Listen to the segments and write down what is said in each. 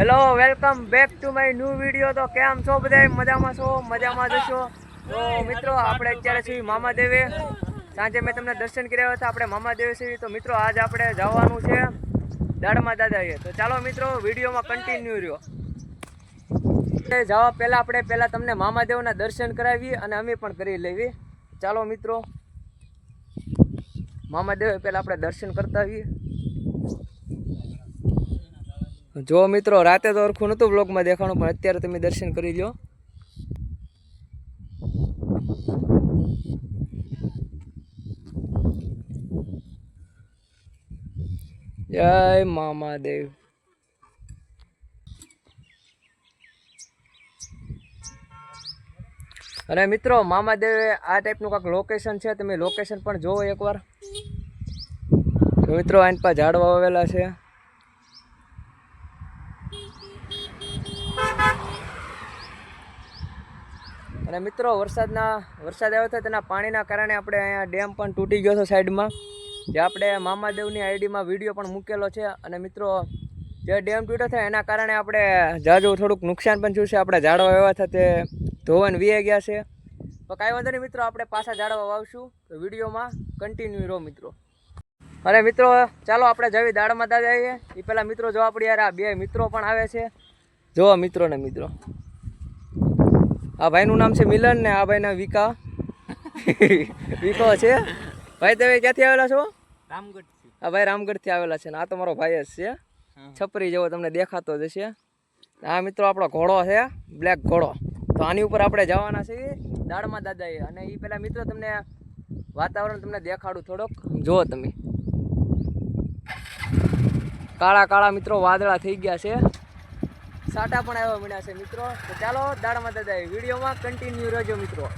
Hello welcome back to my new video તો કેમ છો બધા મજામાં છો? મજામાં જશો તો મિત્રો, આપણે અત્યારે છીએ મામાદેવે. સાંજે મેં તમને દર્શન કર્યા હતા, આપણે મામા દેવે છીએ. તો મિત્રો, આજ આપણે જવાનું છે દાડમાં દાદાએ. તો ચાલો મિત્રો, વિડીયોમાં કન્ટિન્યુ રહ્યો. જવા પહેલાં આપણે પહેલાં તમને મામાદેવના દર્શન કરાવીએ અને અમે પણ કરી લેવી ચાલો મિત્રો, મામાદેવ પહેલાં આપણે દર્શન કરતા આવીએ. જો મિત્રો, રાતે તો ઓરખું નહોતું બ્લોગમાં દેખાણું, પણ અત્યારે તમે દર્શન કરી લો જય મામાદેવ અને મિત્રો મામાદેવે આ ટાઈપનું કાંક લોકેશન છે, તમે લોકેશન પણ જોવો એકવાર. મિત્રો, આની પાસે ઝાડવા આવેલા છે. અને મિત્રો, વરસાદના, વરસાદ આવ્યો હતો તેના પાણીના કારણે આપણે અહીંયા ડેમ પણ તૂટી ગયો છે સાઈડમાં, જે આપણે મામાદેવની આઈડીમાં વીડિયો પણ મૂકેલો છે. અને મિત્રો, જે ડેમ તૂટ્યો છે એના કારણે આપણે જાજુ થોડુંક નુકસાન પણ થયું છે. આપણે ઝાડવા એવા થતે ધોવાને વીએ ગયા છે. તો કાંઈ વાંધો નહીં મિત્રો, આપણે પાછા ઝાડવા વાવશું. તો વિડીયોમાં કન્ટિન્યુ રહો મિત્રો. અને મિત્રો, ચાલો આપણે જવી દાડમાં દાદા આવીએ એ પહેલાં મિત્રો જો આપણે યાર આ બે મિત્રો પણ આવે છે. જોવા મિત્રો ને મિત્રો. આ ભાઈનું નામ છે મિલન ને આ ભાઈના વિકા. વિકો છે. ભાઈ તમે ક્યાંથી આવેલા છો? રામગઢથી આ ભાઈ રામગઢથી આવેલા છે ને આ તો મારો ભાઈ જ છે. છપરી જેવો તમને દેખાતો જ છે આ મિત્રો આપણો ઘોડો છે બ્લેક ઘોડો. તો આની ઉપર આપણે જવાના છીએ દાડમાં દાદાએ. અને એ પેલા મિત્રો તમને વાતાવરણ તમને દેખાડું થોડોક. જુઓ તમે. કાળા કાળા મિત્રો વાદળા થઈ ગયા છે. સાટા પણ આવ્યા મળ્યા છે, મિત્રો. તો ચાલો, દાડમાં દાદા વિડીયોમાં કન્ટિન્યુ રહેજો, મિત્રો.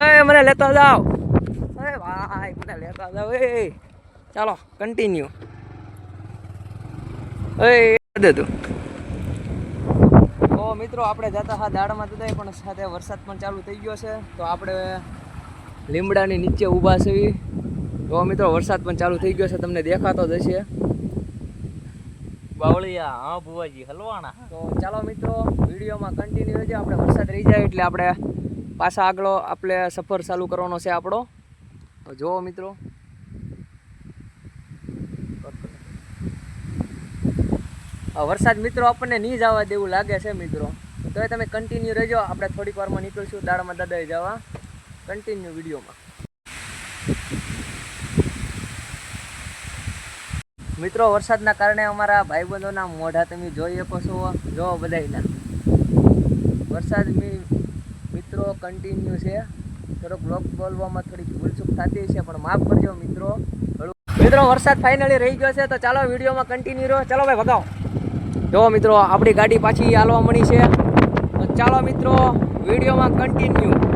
એ, મને લેતા જાઓ. અરે ભાઈ, મને લેતા જાઓ. એ ચાલો કન્ટિન્યુ એ તું તો મિત્રો, આપણે જતા હા દાડમાં જતા પણ સાથે વરસાદ પણ ચાલુ થઈ ગયો છે. તો આપણે લીમડાની નીચે ઊભા છીએ. તો મિત્રો, વરસાદ પણ ચાલુ થઈ ગયો છે. તમને દેખાતો જ હશે. બાવળિયા, હા ભુવાજી હલવાણા તો ચાલો મિત્રો, વિડીયોમાં કન્ટિન્યુ રહેજો. આપણે વરસાદ રહી જાય એટલે આપણે પાછા આગળ આપણે સફર ચાલુ કરવાનો છે આપણો. તો જુઓ મિત્રો. વરસાદ મિત્રો આપણને નહીં જવા દેવું લાગે છે મિત્રો. તો એ તમે કન્ટિન્યુ રહેજો. આપણે થોડીક વારમાં નીકળશું. દાડામાં દાદાએ જવા. કન્ટિન્યુ વિડીયોમાં. મિત્રો, વરસાદના કારણે અમારા ભાઈબંધોના મોઢા તમે જોઈ શકો છો. જો બધાયના. વરસાદ મિત્રો કન્ટિન્યુ છે. થોડોક બ્લોક બોલવામાં થોડીક ભૂલચૂક થતી છે, પણ માફ કરજો મિત્રો. મિત્રો, વરસાદ ફાઇનલી રહી ગયો છે, તો ચાલો વિડીયોમાં કન્ટિન્યુ રહ્યો. ચાલો ભાઈ ભગાવો જો મિત્રો, આપણી ગાડી પાછી હાલવા મળી છે. તો ચાલો મિત્રો, વિડીયોમાં કન્ટિન્યુ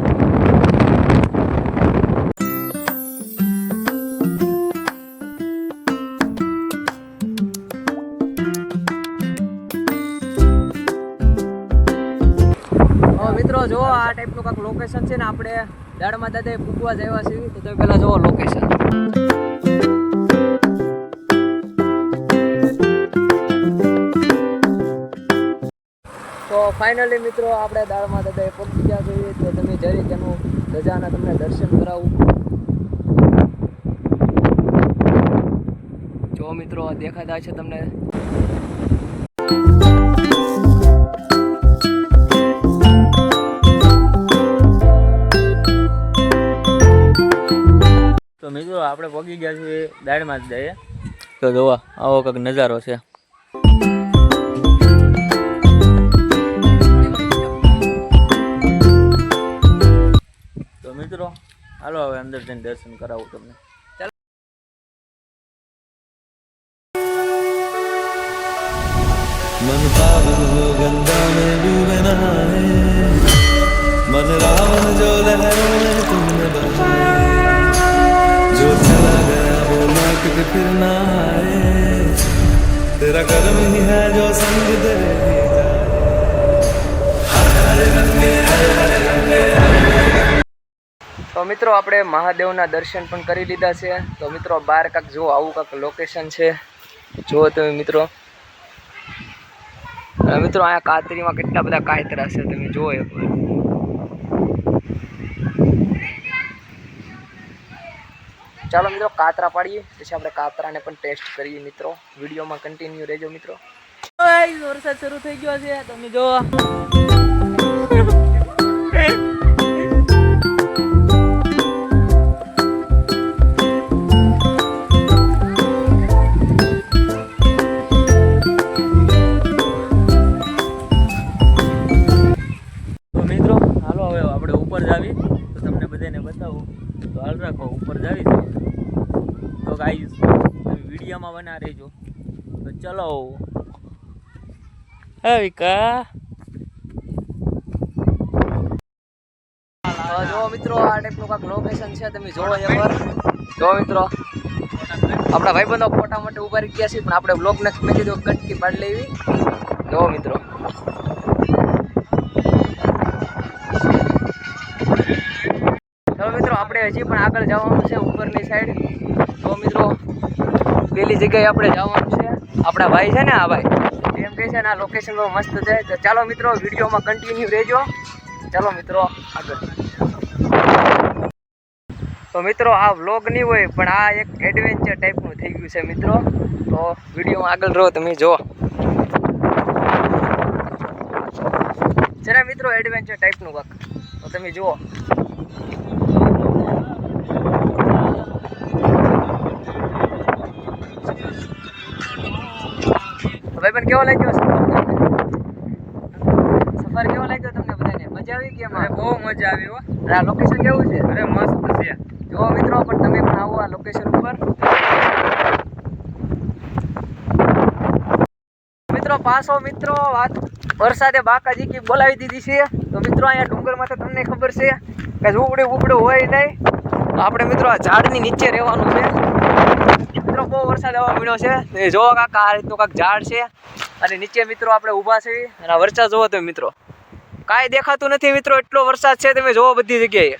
જો આ ટાઈપનું કંઈક લોકેશન છે ને આપણે દાડમાં દાદે પૂગવા જ આવ્યા છીએ. તો તમે પહેલાં જોવો લોકેશન તો ફાઇનલી મિત્રો આપણે દાળમાં દાદાએ પહોંચી ગયા જોઈએ તો તમે જરી તેનું ધજાના તમને દર્શન કરાવું. જો મિત્રો દેખાતા છે તમને. મિત્રો, આપણે પગી ગયા છીએ દાળમાં જ જઈએ. તો જોવા આવો કંઈક નજારો છે. તો મિત્રો, હાલો હવે અંદર જઈને દર્શન કરાવું તમને. लौट के फिर ना आए तेरा कर्म ही है जो संग दे ही जाए તો મિત્રો આપણે મહાદેવના દર્શન પણ કરી લીધા છે તો મિત્રો બાર કાંક જો આવું કાંક લોકેશન છે જુઓ તમે મિત્રો અને મિત્રો અહીંયા કાતરીમાં કેટલા બધા કાયતરા છે તમે જુઓ એકવાર ચાલો મિત્રો, કાતરા પાડીએ. પછી આપણે કાતરાને પણ ટેસ્ટ કરીએ મિત્રો. વિડીયોમાં કન્ટિન્યુ રહેજો મિત્રો. વરસાદ શરૂ થઈ ગયો છે. તમે જો બધાને બતાવું. તો હાલ રાખો, ઉપર જાવી તો ગાઈઝ તમે બના રહેજો. તો ચલો. વિકા જો મિત્રો, આ ટાઈપનું કાંક લોકેશન છે, તમે જોવો એકવાર જો મિત્રો. આપણા ભાઈબંધો ફોટા માટે ઊભા રહી ગયા છે, પણ આપણે બ્લોગને મેં કીધું કટકી પાડી લેવી. જો મિત્રો. મિત્રો, આપણે હજી પણ આગળ જવાનું છે ઉપરની સાઈડ તો મિત્રો, પેલી જગ્યાએ આપણે જવાનું છે. આપણા ભાઈ છે ને આ ભાઈ, એમ કહે છે ને, આ લોકેશન બહુ મસ્ત છે. તો ચાલો મિત્રો, વિડીયોમાં કન્ટિન્યુ રહેજો. ચાલો મિત્રો, આગળ. તો મિત્રો, આ વ્લોગ નહીં હોય, પણ આ એક એડવેન્ચર ટાઈપનું થઈ ગયું છે મિત્રો. તો વિડીયોમાં આગળ રહો, તમે જુઓ. જરા મિત્રો એડવેન્ચર ટાઈપનું કાંક. તો તમે જુઓ. ભાઈબંધ કેવો લાગ્યો સફર કેવો લાગ્યો તમને બધાને? મજા આવી કે એમાં? બહુ મજા આવી હો. આ લોકેશન કેવું છે? અરે મસ્ત છે. જો મિત્રો પણ તમે પણ આવો આ લોકેશન ઉપર. મિત્રો પાછો મિત્રો વાત વરસાદે બાકાજી કી બોલાવી દીધી છે. તો મિત્રો અહીંયા ડુંગરમાં તો તમને ખબર છે કે ઝૂપડું ઉપડું હોય નહીં. તો આપણે મિત્રો આ ઝાડની નીચે રહેવાનું છે. મિત્રો, બહુ વરસાદ આવવા મળ્યો છે. એ જોવો કાકા આ રીતનું કાંક ઝાડ છે. અને નીચે મિત્રો આપણે ઊભા છીએ અને વરસાદ જોવો તમે મિત્રો. કાંઈ દેખાતું નથી મિત્રો, એટલો વરસાદ છે તમે જોવો બધી જગ્યાએ.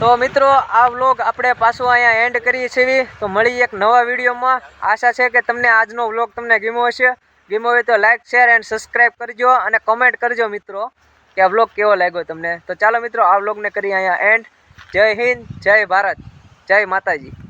તો મિત્રો, આ વ્લોગ આપણે પાછો અહીંયા એન્ડ કરીએ છીએ. તો મળી એક નવા વિડીયોમાં. આશા છે કે તમને આજનો વ્લોગ તમને ગમ્યો હશે. ગમ્યો હોય તો લાઈક શેર એન્ડ સબસ્ક્રાઈબ કરજો અને કમેન્ટ કરજો મિત્રો, કે આ વ્લોગ કેવો લાગ્યો તમને. તો ચાલો મિત્રો, આ વ્લોગને કરીએ અહીંયા એન્ડ જય હિન્દ, જય ભારત, જય માતાજી.